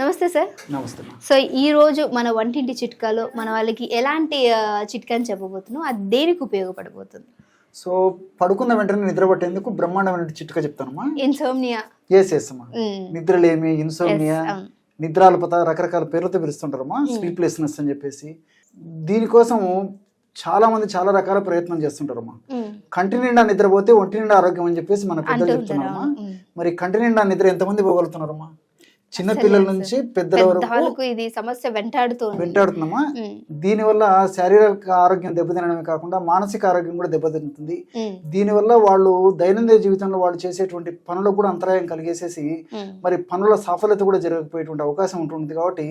నమస్తే సార్. నమస్తే. సో ఈ రోజు మన వంటింటి చిట్కాలో మన వాళ్ళకి ఎలాంటి చిట్కాని చెప్పబోతున్నాం? అది దేనికి ఉపయోగపడబోతుంది? సో పడుకున్న వెంటనే నిద్ర పట్టేందుకు బ్రహ్మాండమైన చిట్కా చెప్తానమ్మా ఇన్సోమ్నియా ఎస్ ఎస్ అమ్మా నిద్రలేమి ఇన్సోమియా అవును. నిద్రాల్పత రకరకాల పేర్లతో పిలుస్తుంటారమ్మా స్లీప్లెస్నెస్ అని చెప్పేసి. దీనికోసం చాలా మంది చాలా రకాల ప్రయత్నం చేస్తుంటారమ్మా కంటి నిండా నిద్రపోతే ఒంటి నిండా ఆరోగ్యం అని చెప్పేసి మన పెద్దలు చెప్తున్నారమ్మా. మరి కంటి నిండా నిద్ర ఎంతమంది పోగలుగుతున్నారమ్మా చిన్న పిల్లల నుంచి పెద్దల వరకు ఇది సమస్య వెంటాడుతుంది వెంటాడుతున్నామా? దీనివల్ల శారీరక ఆరోగ్యం దెబ్బతినడమే కాకుండా మానసిక ఆరోగ్యం కూడా దెబ్బతింటుంది. దీనివల్ల వాళ్ళు దైనందిన జీవితంలో వాళ్ళు చేసేటువంటి పనులకు కూడా అంతరాయం కలిగేసేసి మరి పనుల సాఫల్యత కూడా జరగకపోయేటువంటి అవకాశం ఉంటుంది కాబట్టి.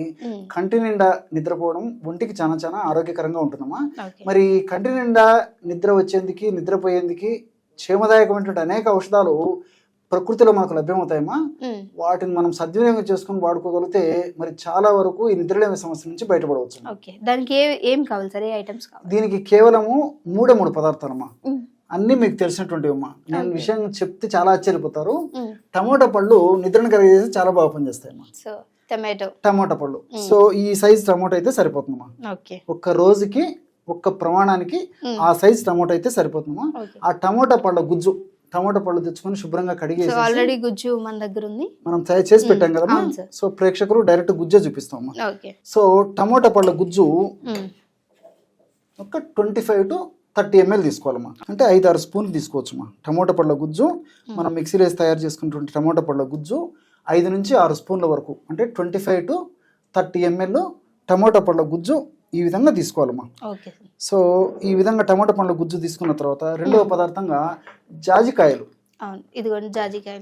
కంటి నిండా నిద్రపోవడం ఒంటికి చాలా చాలా ఆరోగ్యకరంగా ఉంటుందమ్మా. మరి కంటి నిండా నిద్ర వచ్చేందుకు నిద్రపోయేందుకు క్షేమదాయకమైనటువంటి అనేక ఔషధాలు ప్రకృతిలో మనకు లభ్యమవుతాయమ్మా? వాటిని మనం సద్వినియోగం చేసుకుని వాడుకోగలిగితే మరి చాలా వరకు ఈ నిద్రలేమి సమస్య నుంచి బయటపడవచ్చు. దానికి ఏ కావాలి సార్? ఏ ఐటమ్స్ కావాలి? దీనికి కేవలము మూడే మూడు పదార్థాలమ్మా. అన్నీ మీకు తెలిసినటువంటివి అమ్మా నేను విషయం చెప్తే చాలా ఆశ్చర్యపోతారు. టమోటా పళ్ళు నిద్రను కలిగేసి చాలా బాగా పనిచేస్తాయమ్మా. టమాటో. టమోటా పళ్ళు. సో ఈ సైజ్ టమోటా అయితే సరిపోతుందమ్మా. ఓకే. ఒక్క రోజుకి ఒక్క ప్రమాణానికి. ఆ సైజ్ టమోటా అయితే సరిపోతుందమ్మా. ఆ టమోటా పళ్ళ గుజ్జు టమోటా పళ్ళు తెచ్చుకొని శుభ్రంగా కడిగేసి ఆల్రెడీ గుజ్జు మన దగ్గర ఉంది మనం తయారు చేసి పెట్టాం సార్. సో ప్రేక్షకులు డైరెక్ట్ గుజ్జే ఓకే. సో టమోటా పళ్ళ గుజ్జు ఒక twenty five to thirty ml తీసుకోవాలమ్మా. అంటే ఐదు ఆరు స్పూన్లు తీసుకోవచ్చమ్మా టమోటా పళ్ళ గుజ్జు మనం మిక్సీలో వేసి తయారు చేసుకున్నటువంటి టమోటా పళ్ళ గుజ్జు ఐదు నుంచి ఆరు స్పూన్ల వరకు అంటే twenty five to thirty ml tomato పళ్ళ గుజ్జు ఈ విధంగా తీసుకోవాలమ్మా. సో ఈ విధంగా టమోటా పండ్ల గుజ్జు తీసుకున్న తర్వాత రెండవ పదార్థంగా జాజికాయలు.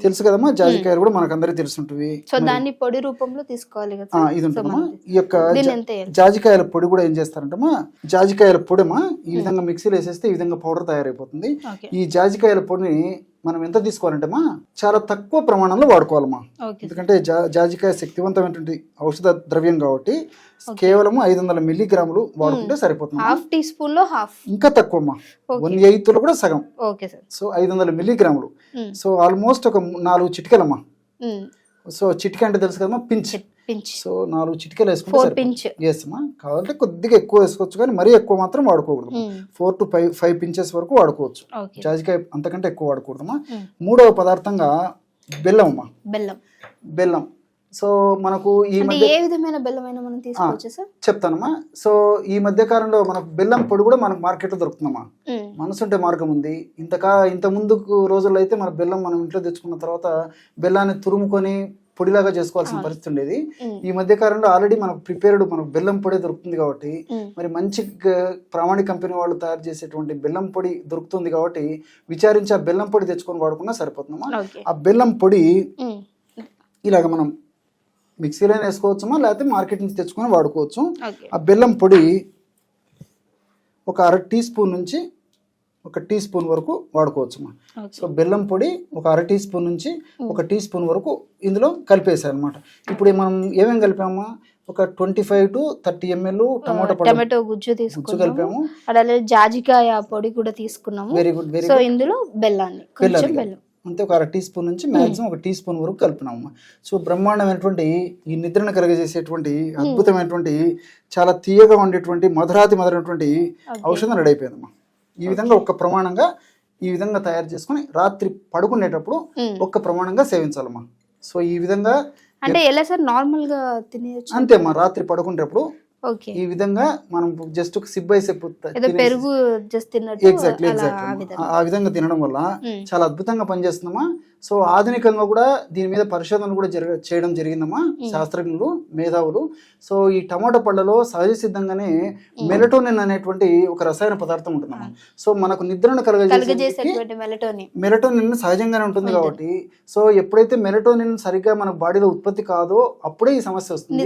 తెలుసు కదమ్మా జాజికాయలు కూడా మనకు అందరికీ తెలుసుంటుంది. సో దాన్ని పొడి రూపంలో తీసుకోవాలి కదా? ఇది ఉంటుందమ్మా. ఈ యొక్క? జాజికాయల పొడి కూడా ఏం చేస్తారంటమ్మా జాజికాయల పొడిమా ఈ విధంగా మిక్సీలో వేసేస్తే ఈ విధంగా పౌడర్ తయారైపోతుంది. ఈ జాజికాయల పొడిని మనం ఎంత తీసుకోవాలంటేమా చాలా తక్కువ ప్రమాణంలో వాడుకోవాలమ్మా. ఎందుకంటే జా జాజికాయ శక్తివంతమైనటువంటి ఔషధ ద్రవ్యం కాబట్టి కేవలం ఐదు వందల మిల్లీగ్రాములు వాడుకుంటే సరిపోతుంది. హాఫ్ టీ స్పూన్లో హాఫ్. ఇంకా తక్కువ అమ్మా ఓకే. వన్ ఎయిత్లో కూడా సగం. Okay sir. సో ఐదు వందల మిల్లీగ్రాములు. సో ఆల్మోస్ట్ ఒక నాలుగు చిటికెలమ్మా. సో చిటిక అంటే తెలుసు కదమ్మా? పించ్. పించ్ సో నాలుగు చిటికెలు వేసుకుంటే అమ్మా. కావాలంటే కొద్దిగా ఎక్కువ వేసుకోవచ్చు కానీ మరీ ఎక్కువ మాత్రం వాడుకోకూడదు four to five five pinches వరకు వాడుకోవచ్చు. జాజికాయ అంతకంటే ఎక్కువ వాడకూడదమ్మా. ఉమ్, మూడవ పదార్థంగా బెల్లం అమ్మా. బెల్లం. బెల్లం. సో మనకు ఈ మధ్య ఏ విధమైన బెల్లం అయినా మనం తీసుకోవచ్చా సార్ చెప్తానమ్మా. సో ఈ మధ్య కాలంలో మనకు బెల్లం పొడి కూడా మనకు మార్కెట్లో దొరుకుతుందమ్మా. మనసుంటే మార్గం ఉంది. ఇంతకా ఇంత ముందుకు రోజుల్లో అయితే మన బెల్లం మనం ఇంట్లో తెచ్చుకున్న తర్వాత బెల్లాన్ని తురుముకొని పొడిలాగా చేసుకోవాల్సిన పరిస్థితి ఉండేది. ఈ మధ్య కాలంలో ఆల్రెడీ మనకు ప్రిపేర్డ్ మనకు బెల్లం పొడి దొరుకుతుంది కాబట్టి మరి మంచి ప్రామాణిక కంపెనీ వాళ్ళు తయారు చేసేటువంటి బెల్లం పొడి దొరుకుతుంది కాబట్టి విచారించి ఆ బెల్లం పొడి తెచ్చుకొని వాడుకున్నా సరిపోతుందమ్మా. ఆ బెల్లం పొడి ఇలాగ మనం మిక్సీలో వేసుకోవచ్చమ్మా లేకపోతే మార్కెట్ నుంచి తెచ్చుకొని వాడుకోవచ్చు. ఆ బెల్లం పొడి ఒక అర టీ స్పూన్ నుంచి ఒక టీ స్పూన్ వరకు వాడుకోవచ్చమ్మా ఓకే. సో బెల్లం పొడి ఒక అర టీ స్పూన్ నుంచి ఒక టీ స్పూన్ వరకు ఇందులో కలిపేసారనమాట ఇప్పుడు మనం ఏమేమి కలిపామా? ఒక twenty five to thirty ml tomato tomato గుజ్జు తీసుకున్నాము. కలిపాము. అలాగే జాజికాయ పొడి కూడా తీసుకున్నాము. వెరీ గుడ్ వెరీ సో ఇందులో బెల్లాన్ని. బెల్లం. అంతే ఒక అర టీ స్పూన్ నుంచి మాక్సిమం ఒక టీ స్పూన్ వరకు కలిపినాము సో బ్రహ్మాండమైనటువంటి ఈ నిద్రను కలగజేసేటువంటి అద్భుతమైనటువంటి చాలా తీయగా ఉండేటువంటి మధురాతి మధురైనటువంటి ఔషధం రెడీ అయిపోయిందమ్మా ఈ విధంగా ఒక ప్రమాణంగా ఈ విధంగా తయారు చేసుకొని రాత్రి పడుకునేటప్పుడు. ఒక్క ప్రమాణంగా సేవించాలమ్మా. సో ఈ విధంగా అంటే ఎలా సార్ నార్మల్గా తినేయచ్చు? అంతే రాత్రి పడుకునేటప్పుడు ఈ విధంగా మనం జస్ట్ ఒక సిప్ బై సిప్ పెరుగు జస్ట్ తిన్నట్టు ఎగ్జాక్ట్లీ ఎగ్జాక్ట్లీ విధంగా. ఆ విధంగా తినడం వల్ల చాలా అద్భుతంగా పనిచేస్తుందమ్మా. సో ఆధునికంగా కూడా దీని మీద పరిశోధనలు కూడా జరగ చేయడం జరిగిందమ్మా. శాస్త్రజ్ఞులు మేధావులు. సో ఈ టమాటో పళ్ళలో సహజ సిద్ధంగానే మెలటోనిన్ అనేటువంటి ఒక రసాయన పదార్థం ఉంటుందమ్మా. సో మనకు నిద్రను కలగజేసే మెలటోనిన్. సహజంగానే ఉంటుంది కాబట్టి. సో ఎప్పుడైతే మెలటోనిన్ సరిగ్గా మన బాడీలో ఉత్పత్తి కాదో అప్పుడే ఈ సమస్య వస్తుంది.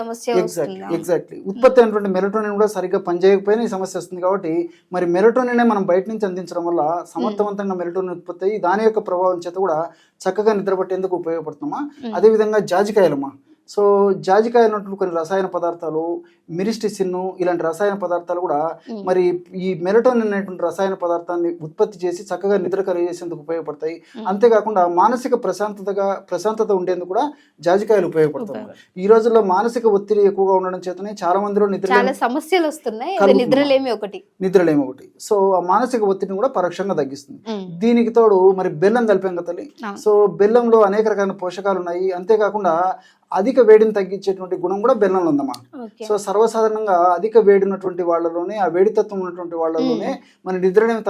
సమస్య ఎగ్జాక్ట్లీ ఎగ్జాక్ట్లీ ఉత్పత్తి అయినటువంటి మెలటోనిన్ కూడా సరిగ్గా పనిచేయకపోయినా ఈ సమస్య వస్తుంది కాబట్టి మరి మెలటోనినే మనం బయట నుంచి అందించడం వల్ల సమర్థవంతంగా మెలటోనిన్ ఉత్పత్తి అయ్యి దాని యొక్క ప్రభావం చేత కూడా చక్కగా నిద్ర పట్టేందుకు ఉపయోగపడుతుందమ్మా అదే విధంగా జాజికాయలమ్మా. సో జాజికాయ ఉన్నటువంటి కొన్ని రసాయన పదార్థాలు మిరిస్టిసిన్ ఇలాంటి రసాయన పదార్థాలు కూడా. మరి ఈ మెలటోనిన్ అనేటువంటి రసాయన పదార్థాన్ని ఉత్పత్తి చేసి చక్కగా నిద్ర కలిగేసేందుకు ఉపయోగపడతాయి. అంతేకాకుండా మానసిక ప్రశాంతతగా ప్రశాంతత ఉండేందుకు కూడా జాజికాయలు ఉపయోగపడతాయి. ఈ రోజుల్లో మానసిక ఒత్తిడి ఎక్కువగా ఉండడం చేతనే చాలా మందిలో నిద్ర సమస్యలు వస్తున్నాయి. నిద్రలేమి ఒకటి. నిద్రలేమి ఒకటి. సో ఆ మానసిక ఒత్తిడిని కూడా పరోక్షంగా తగ్గిస్తుంది. దీనికి తోడు మరి బెల్లం కలిపాం కదా తల్లి. సో బెల్లంలో అనేక రకాల పోషకాలు ఉన్నాయి. అంతేకాకుండా అధిక వేడిని తగ్గించేటువంటి గుణం కూడా బెల్లంలో ఉందమ్మా సో సర్వసాధారణంగా అధిక వేడి ఉన్నటువంటి వాళ్ళలోనే ఆ వేడి తత్వం ఉన్నటువంటి వాళ్ళలోనే మన నిద్రలేని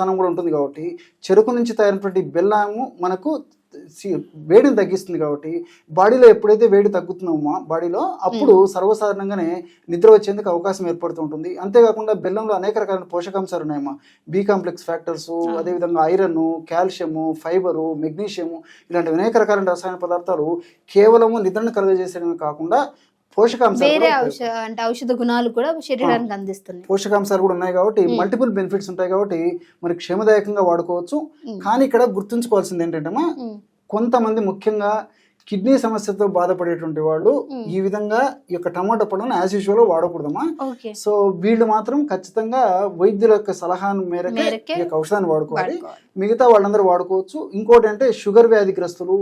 తనం కూడా ఉంటుంది కాబట్టి చెరుకు నుంచి తయారైనటువంటి బెల్లము మనకు వేడిని తగ్గిస్తుంది కాబట్టి బాడీలో ఎప్పుడైతే వేడి తగ్గుతున్నామో బాడీలో అప్పుడు సర్వసాధారణంగానే నిద్ర వచ్చేందుకు అవకాశం ఏర్పడుతూ ఉంటుంది. అంతేకాకుండా బెల్లంలో అనేక రకాల పోషకాంశాలు ఉన్నాయమ్మా. బి కాంప్లెక్స్ ఫ్యాక్టర్స్ అదేవిధంగా ఐరన్ కాల్షియము ఫైబరు మెగ్నీషియము ఇలాంటి అనేక రకాల రసాయన పదార్థాలు కేవలము నిద్రను కలుగజేసేయడమే కాకుండా పోషకాంశాలు అంటే ఔషధ గుణాలు కూడా శరీరానికి అందిస్తున్నాయి. పోషకాంశాలు కూడా ఉన్నాయి కాబట్టి మల్టిపుల్ బెనిఫిట్స్ ఉంటాయి కాబట్టి మరి క్షేమదాయకంగా వాడుకోవచ్చు. కానీ ఇక్కడ గుర్తుంచుకోవాల్సింది ఏంటంటే. కొంతమంది ముఖ్యంగా కిడ్నీ సమస్యతో బాధపడేటువంటి వాళ్ళు ఈ విధంగా ఈ యొక్క టమాటా పళ్ళను యాజ్ యూజువల్ వాడకూడదమ్మా. సో వీళ్ళు మాత్రం ఖచ్చితంగా వైద్యుల యొక్క సలహా మేరకే ఈ యొక్క ఔషధాన్ని వాడుకోవాలి. మిగతా వాళ్ళందరూ వాడుకోవచ్చు. ఇంకోటి అంటే షుగర్ వ్యాధిగ్రస్తులు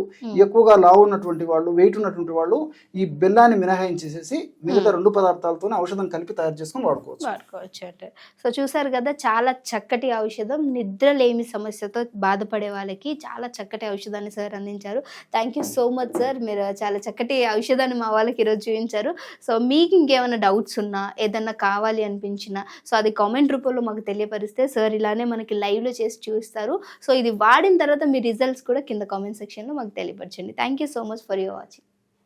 ఎక్కువగా లావు ఉన్నటువంటి వాళ్ళు వెయిట్ ఉన్నటువంటి వాళ్ళు ఈ బెల్లాన్ని మినహాయించేసేసి మిగతా రెండు పదార్థాలతోనే ఔషధం కలిపి తయారు చేసుకొని వాడుకోవచ్చు. వాడుకోవచ్చు అంటే. సో చూసారు కదా చాలా చక్కటి ఔషధం. నిద్రలేమి సమస్యతో బాధపడే వాళ్ళకి చాలా చక్కటి ఔషధాన్ని సార్ అందించారు. Thank you so much sir. మీరు చాలా చక్కటి ఔషధాన్ని మా వాళ్ళకి ఈరోజు చూపించారు. సో మీకు ఇంకేమైనా డౌట్స్ ఉన్నా ఏదన్నా కావాలి అనిపించినా సో అది కామెంట్ రూపంలో మాకు తెలియపరిస్తే సార్ ఇలానే మనకి లైవ్లో చేసి చూపిస్తారు. సో ఇది వాడిన తర్వాత మీ రిజల్ట్స్ కూడా కింద కామెంట్ సెక్షన్లో మాకు తెలియపరచండి. Thank you so much for your watching.